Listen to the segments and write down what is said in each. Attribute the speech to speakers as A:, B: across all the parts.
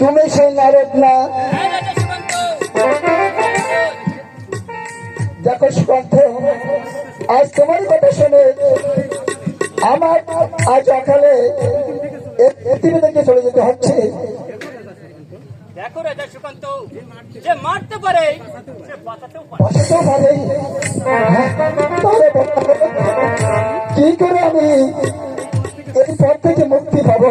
A: তুমি সেই নারদ না। দেখো সুকান্ত আজ তোমার কথা শুনে আমার আজ অকালে পৃথিবী থেকে চলে যেতে হচ্ছে।
B: মারতে পারে
A: কি করে আমি এই পথ থেকে মুক্তি পাবো?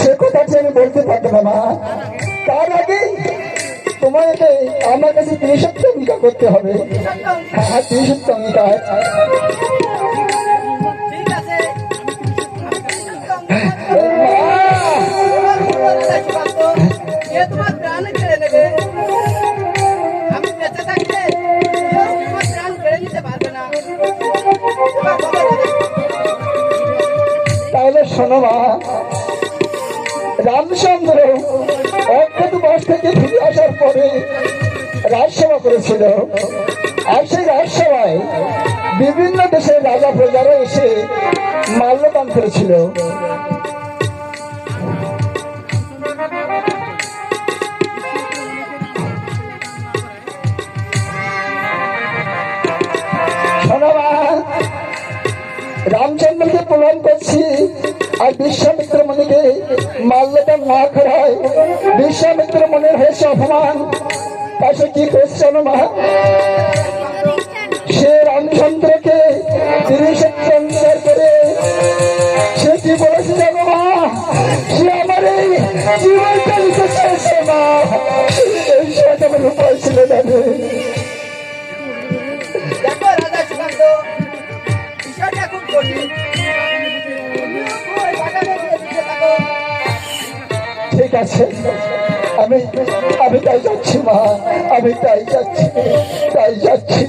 A: সে কথা আমি বলতে পারব না মা তার আগে তোমাকে, আমার কাছে ত্রিশক্ত অঙ্গীকার করতে হবে। হ্যাঁ ত্রিশক্ত অঙ্গীকার করেছিল। আর সেই বিভিন্ন দেশের রাজা প্রজারা এসে মাল্যদান করেছিল। রামচন্দ্রকে প্রণাম করছি আর বিশ্বামিত্র মণিকে মাল্যদান না করায় বিশ্বামিত্র মনের হয়েছে অপমান। তাকে কি করছে মা? সে রামচন্দ্রকে তিরিশ অঙ্গীকার করে সে কি বলেছে জানো মা? সে আমার এই জীবনটা নিতে চেয়েছে মা। এই সময় আমার উপায় ছিল না ঠিক আছে। আমি আমি তাই যাচ্ছি মা আমি তাই যাচ্ছি তাই যাচ্ছি।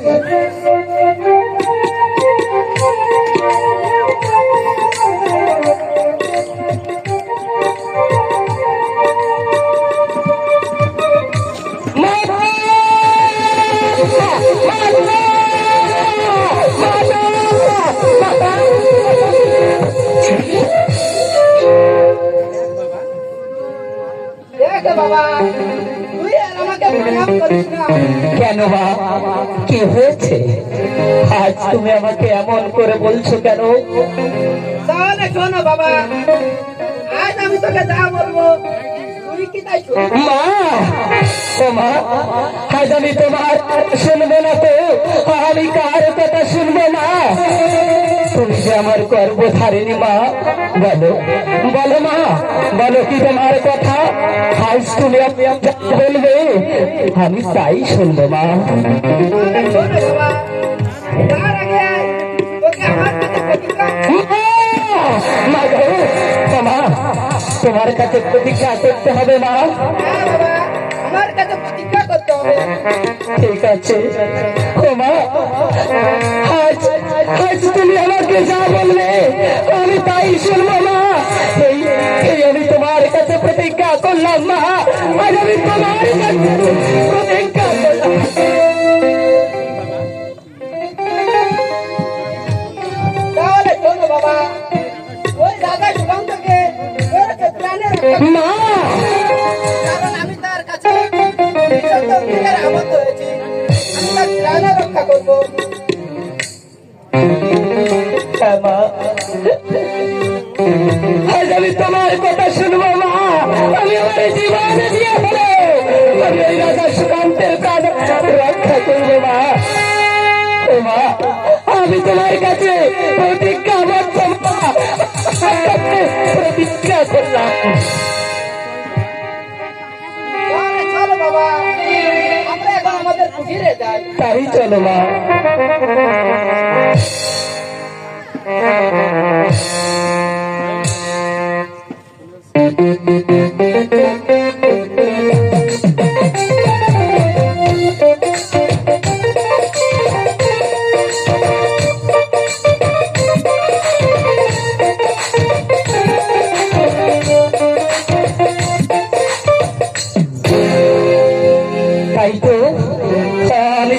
C: হয়েছে? আজ তুমি আমাকে এমন করে বলছো কেন?
D: তাহলে শোনো বাবা আজ আমি তোকে যা বলব তুই কি তাই শুনবি
C: মা ও মা আজ আমি তোমার শুনব না তো আমি কার কথা শুনব না। তুমি যে আমার গর্ভধারিণী মা, বলো। বলো মা, বলো কি তোমার কথা? আমি যা বলবে, আমি তাই শুনব মা।
D: আমার
C: তোমার কাছে প্রতীক্ষা করতে হবে মা।
D: আমার কাছে প্রতিজ্ঞা করতে হবে।
C: ঠিক আছে। ও মা, আজ তুমি আমাকে যা বললে, আমি তাই শুনব না এই আমি তোমার কাছে প্রতিজ্ঞা করলাম মা। আজ আমি তোমার কাছে প্রতিজ্ঞা করলাম। দিয়ে হলো আমি করব মা আমি তোমার কাছে প্রতিজ্ঞাবদ্ধ প্রতিজ্ঞা করলাম তাই চলো মা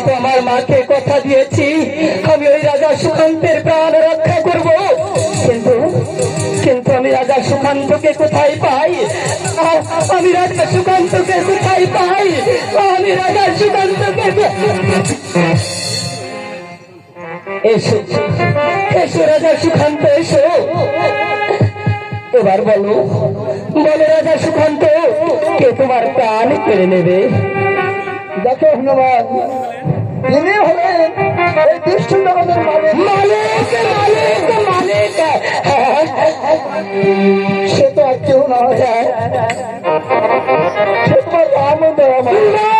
C: তো আমার মাকে কথা দিয়েছি, আমি ওই রাজা সুকান্তের প্রাণ রক্ষা করব। কিন্তু কিন্তু আমি রাজা সুকান্তকে কোথায় পাই? আমি রাজা সুকান্তকে কোথায় পাই? আমি রাজা সুকান্তকে এসো এসো রাজা সুকান্ত, এসো। এবার বলো বলো রাজা সুকান্ত, কে তোমার প্রাণ কেড়ে নেবে?
A: দেখো হনুমান তিনি হলেন এই দুষ্ট জগতের মালিক।
C: মালিক মালিক
A: সে তো আর কেউ না যায় সে তোমার রাম দয়াময়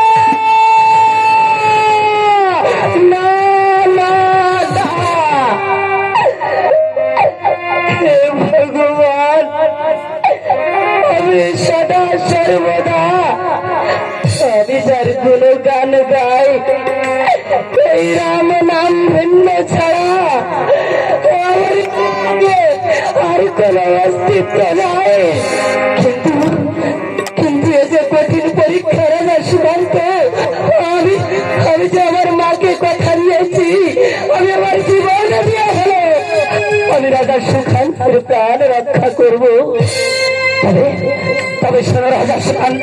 C: নাম ভিন্ন ছাড়া আর কোনো অস্তিত্ব নাই। কিন্তু কিন্তু এ যে কঠিন পরীক্ষা রাজা সুকান্ত আমি আমি যে আমার মাকে কথা দিয়েছি আমি আমার জীবন আমি রাজা সুখান্তের প্রাণ রক্ষা করব। তবে তবে শোনো রাজা সুখান্ত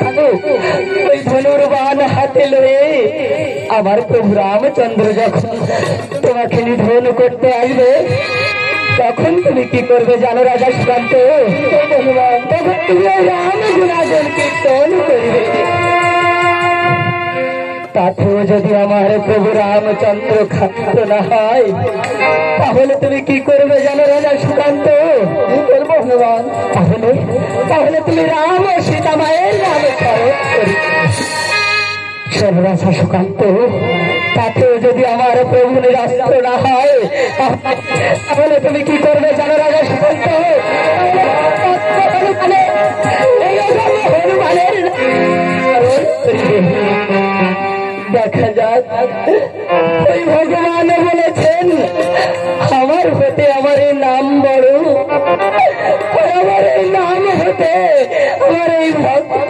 C: আমার প্রভু রামচন্দ্র যখন তোমাকে নিধন করতে আসবে, তখন তুমি কি করবে জানো রাজা সুকান্ত? তুমি রাম কীর্তন তাতেও যদি আমার প্রভু রামচন্দ্র খাদ্য না হয়, তাহলে তুমি কি করবে জানো রাজা সুকান্ত?
A: করব
C: তাহলে তাহলে তুমি রাম ও সীতা মায়ের নামে করবে। সুকান্ত তাতেও যদি আমার প্রভু নিরাস্ত্র না হয়, তাহলে তুমি কি করবে জানো রাজা সুকান্ত। দেখা যাক। ওই ভগবান বলেছেন, আমার হতে আমার এই নাম বড়। আমার এই নাম হতে আমার এই ভক্ত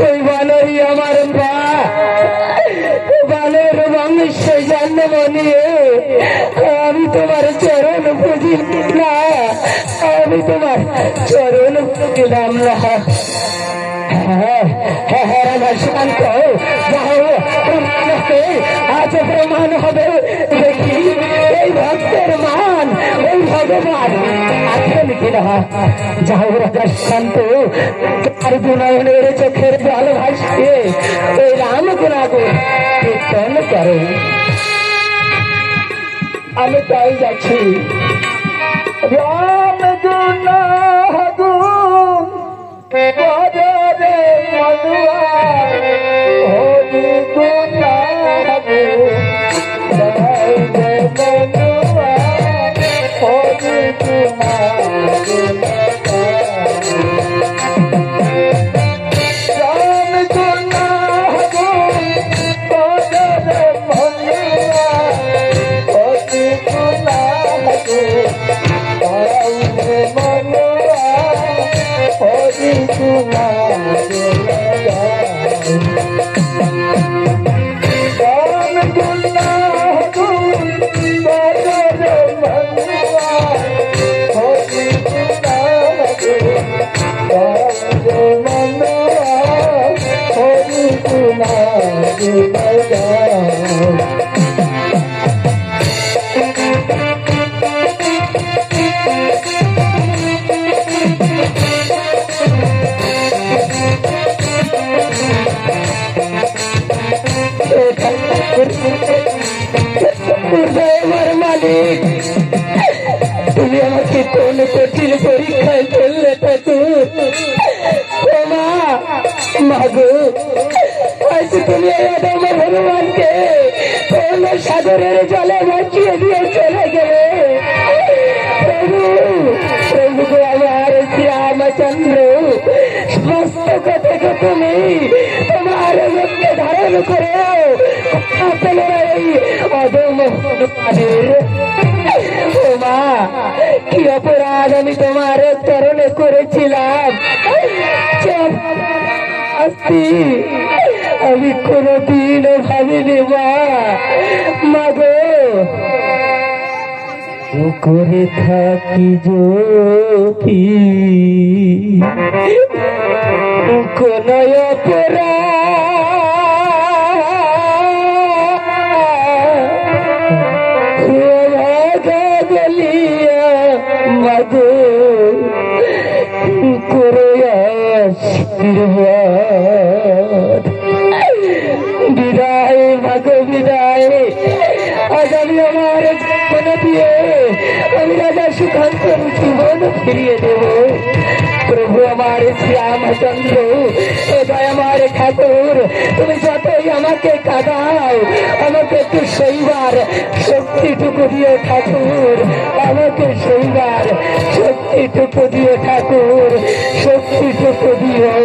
C: ওই বানরই আমার মা বানর বংশে জন্ম নিয়ে আমি তোমার চরণ পুজি না আমি তোমার চরণ পুজিলাম না হ্যাঁ হ্যাঁ হ্যাঁ হবে আজ প্রমাণ হবে দেখি এই ভক্তের মান ওই ভগবান কিনা যাও রাজা সুকান্ত তোমার গুণায়নের চোখের জল ভাসিয়ে ওই রাম গুণাগুণ কীর্তন করো।
A: আমি তাই যাচ্ছি। রাম গুণ গুণ মধুয়া
C: Hold Hey, you আজ তুমি হনুমানকে কোন সাগরের জলে ভাসিয়ে দিয়ে চলে গেলে। প্রভু প্রভু গো আমার শ্রীরামচন্দ্র, সমস্ত কথাকে তুমি তোমার মধ্যে ধারণ করে আপেল এই হনুমানের। ও মা অপরাধ আমি তোমার চরণে করেছিলাম। আসছি আমি কোনদিন ভাবিনি মা। মাগো করে থাকি যদি কোন গলিয়া করে আশীর্বাদ ফিরিয়ে দেব। প্রভু আমার শ্যামচন্দ্র এবার দয় আমার ঠাকুর, তুমি যতই আমাকে কাঁদাও, আমাকে একটু সইবার শক্তিটুকু দিয়ে ঠাকুর, আমাকে সইবার শক্তিটুকু দিও ঠাকুর, শক্তিটুকু দিও।